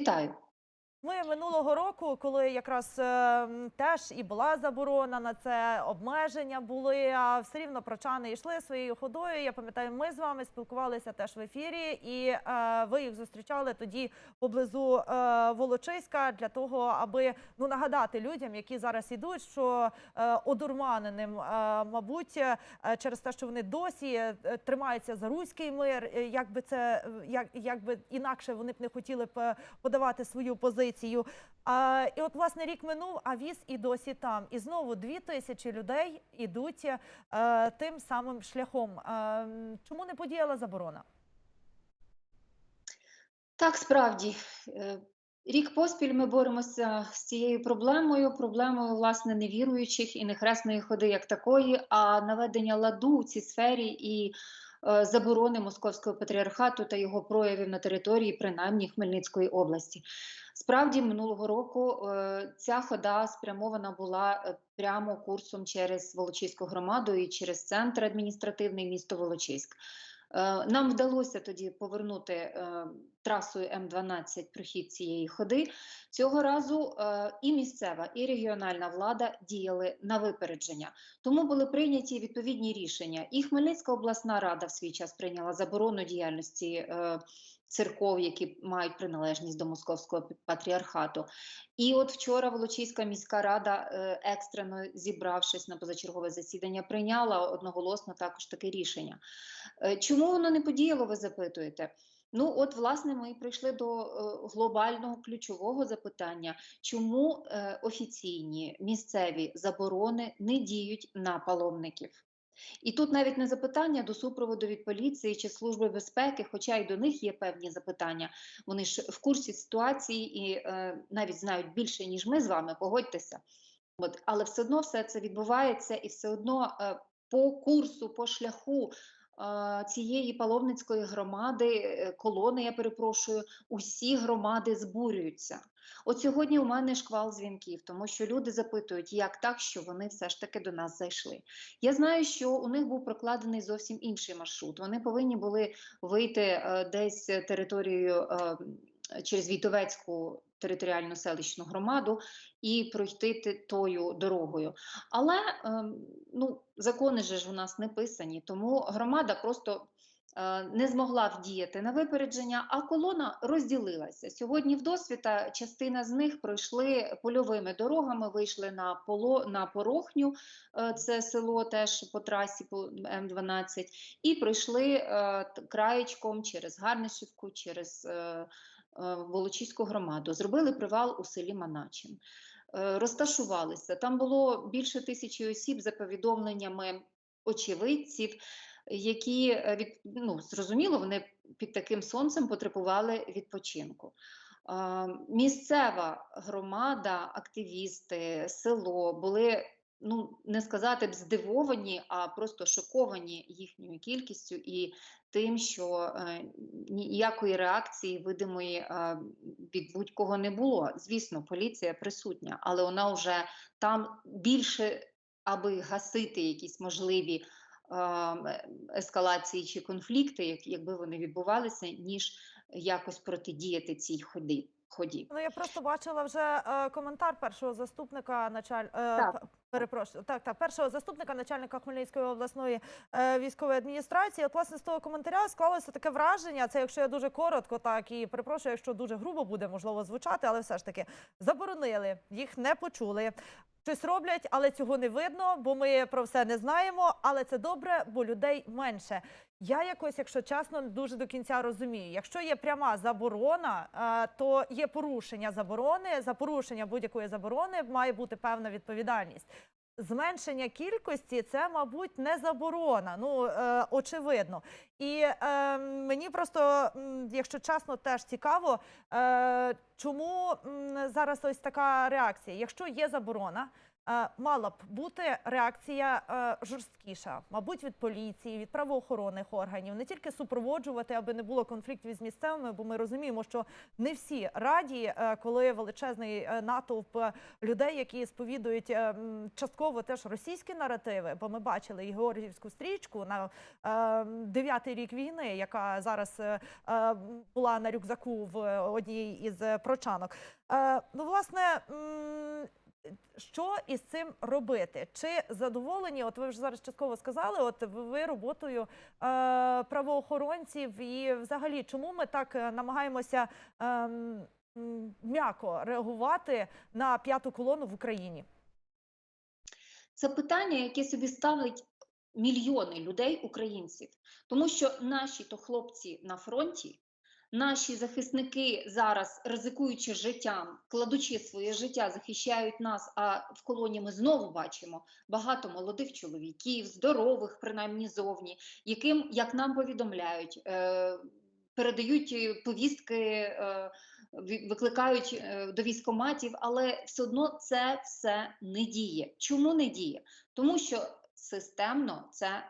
Вітаю. Ми минулого року, коли якраз е, теж і була заборона на це, обмеження були, а все рівно прочани йшли своєю ходою. Я пам'ятаю, ми з вами спілкувалися теж в ефірі, і е, ви їх зустрічали тоді поблизу е, Волочиська для того, аби ну нагадати людям, які зараз ідуть, що е, одурманеним, е, мабуть, е, через те, що вони досі е, тримаються за руський мир, е, як би це е, як, як би інакше вони б не хотіли б е, подавати свою позицію. А, і от власне рік минув, а віз і досі там. І знову дві тисячі людей ідуть е, тим самим шляхом. Е, чому не подіяла заборона? Так, справді, е, рік поспіль ми боремося з цією проблемою, проблемою, власне, невіруючих і нехресної ходи як такої, а наведення ладу у цій сфері і заборони Московського патріархату та його проявів на території, принаймні Хмельницької області. Справді, минулого року е, ця хода спрямована була е, прямо курсом через Волочиську громаду і через центр адміністративний місто Волочиськ. Е, Нам вдалося тоді повернути е, трасою М12 прохід цієї ходи. Цього разу е, і місцева, і регіональна влада діяли на випередження. Тому були прийняті відповідні рішення. І Хмельницька обласна рада в свій час прийняла заборону діяльності церков, які мають приналежність до московського патріархату. І от вчора Волочиська міська рада, е, екстрено зібравшись на позачергове засідання, прийняла одноголосно також таке рішення. Е, Чому воно не подіяло, ви запитуєте? Ну, от, власне, ми прийшли до е, глобального ключового запитання, чому офіційні місцеві заборони не діють на паломників? І тут навіть не запитання до супроводу від поліції чи служби безпеки, хоча й до них є певні запитання. Вони ж в курсі ситуації і е, навіть знають більше, ніж ми з вами, погодьтеся. От, але все одно все це відбувається, і все одно е, по курсу, по шляху цієї паломницької громади, е, колони, я перепрошую, усі громади збурюються. От сьогодні у мене шквал дзвінків, тому що люди запитують, як так, що вони все ж таки до нас зайшли. Я знаю, що у них був прокладений зовсім інший маршрут. Вони повинні були вийти е, десь територією е, через Вітовецьку територіальну селищну громаду і пройти тою дорогою. Але ем, ну, закони ж у нас не писані, тому громада просто е, не змогла вдіяти на випередження, а колона розділилася. Сьогодні в досвіта частина з них пройшли польовими дорогами, вийшли на поло на порохню, е, це село теж по трасі по М12, і пройшли е, краєчком через Гарнишівку, через Волочиську громаду. Зробили привал у селі Маначин. Е, Розташувалися. Там було більше тисячі осіб за повідомленнями очевидців, які е, ну, зрозуміло, вони під таким сонцем потребували відпочинку. Е, Місцева громада, активісти, село були ну не сказати б здивовані, а просто шоковані їхньою кількістю і тим, що е, ніякої реакції видимої е, від будь-кого не було. Звісно, поліція присутня, але вона вже там більше, аби гасити якісь можливі е, ескалації чи конфлікти, як, якби вони відбувалися, ніж якось протидіяти цій ході. Ході. Ну я просто бачила вже е, коментар першого заступника началь... е, Так. Перепрошую, так, так, першого заступника начальника Хмельницької обласної е, військової адміністрації. От, власне, з того коментаря склалося таке враження. Це якщо я дуже коротко, так і перепрошую, якщо дуже грубо буде можливо звучати, але все ж таки заборонили, їх не почули. Щось роблять, але цього не видно, бо ми про все не знаємо. Але це добре, бо людей менше. Я якось, якщо чесно, дуже до кінця розумію. Якщо є пряма заборона, е, то є порушення заборони. За порушення будь-якої заборони має бути певна відповідальність. Зменшення кількості це, мабуть, не заборона. Ну е, очевидно. І е, мені просто, якщо чесно, теж цікаво, е, чому зараз ось така реакція. Якщо є заборона, мала б бути реакція е, жорсткіша, мабуть, від поліції, від правоохоронних органів, не тільки супроводжувати, аби не було конфліктів з місцевими, бо ми розуміємо, що не всі раді, е, коли величезний е, натовп е, людей, які сповідують е, частково теж російські наративи, бо ми бачили і Георгіївську стрічку на е, дев'ятий рік війни, яка зараз е, е, була на рюкзаку в одній із е, прочанок. Е, Ну, власне, що із цим робити? Чи задоволені? От ви вже зараз частково сказали, от ви- роботою е, правоохоронців, і взагалі, чому ми так е, намагаємося м, м'яко реагувати на п'яту колону в Україні? Це питання, яке собі ставлять мільйони людей, українців, тому що наші то хлопці на фронті, наші захисники зараз, ризикуючи життям, кладучи своє життя, захищають нас. А в колоні ми знову бачимо багато молодих чоловіків, здорових, принаймні зовні, яким, як нам повідомляють, е, передають е, повістки. Е, викликають до військоматів, але все одно це все не діє. Чому не діє? Тому що системно це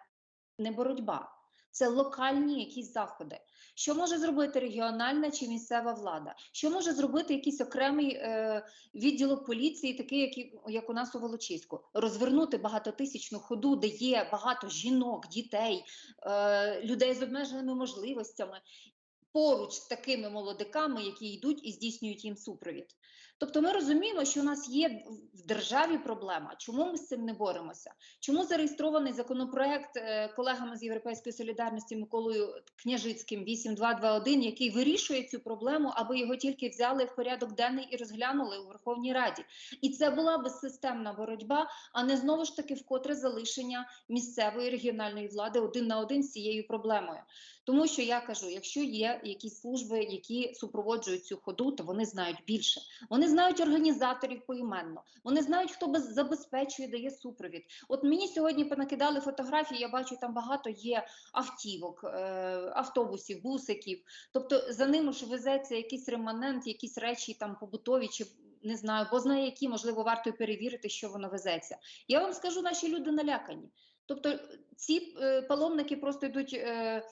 не боротьба, це локальні якісь заходи. Що може зробити регіональна чи місцева влада? Що може зробити якийсь окремий е, відділок поліції, такий, як, як у нас у Волочиську? Розвернути багатотисячну ходу, де є багато жінок, дітей, е, людей з обмеженими можливостями, поруч з такими молодиками, які йдуть і здійснюють їм супровід. Тобто ми розуміємо, що у нас є в державі проблема. Чому ми з цим не боремося? Чому зареєстрований законопроект е, колегами з Європейської солідарності Миколою Княжицьким 8221, який вирішує цю проблему, аби його тільки взяли в порядок денний і розглянули у Верховній Раді. І це була би системна боротьба, а не знову ж таки вкотре залишення місцевої регіональної влади один на один з цією проблемою. Тому що я кажу, якщо є якісь служби, які супроводжують цю ходу, то вони знають більше. Вони знають організаторів поіменно, вони знають, хто без- забезпечує, дає супровід. От мені сьогодні понакидали фотографії. Я бачу, там багато є автівок, е, автобусів, бусиків. Тобто за ними ж везеться якийсь реманент, якісь речі там побутові чи. Не знаю, бо знає, які можливо варто перевірити, що воно везеться. Я вам скажу, наші люди налякані. Тобто ці е, паломники просто йдуть е,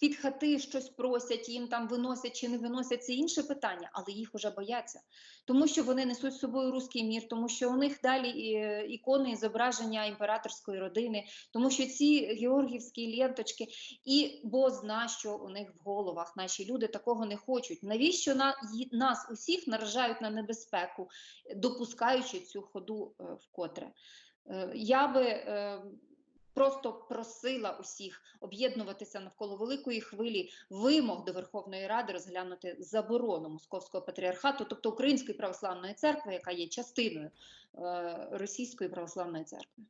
під хати, щось просять, їм там виносять чи не виносять, це інше питання, але їх уже бояться, тому що вони несуть з собою руський мір, тому що у них далі е, ікони і зображення імператорської родини, тому що ці георгівські ленточки, і бо зна, що у них в головах наші люди такого не хочуть. Навіщо на нас усіх наражають на небезпеку, допускаючи цю ходу е, вкотре? Е, Я би просто просила усіх об'єднуватися навколо великої хвилі вимог до Верховної Ради розглянути заборону Московського патріархату, тобто Української православної церкви, яка є частиною е, Російської православної церкви.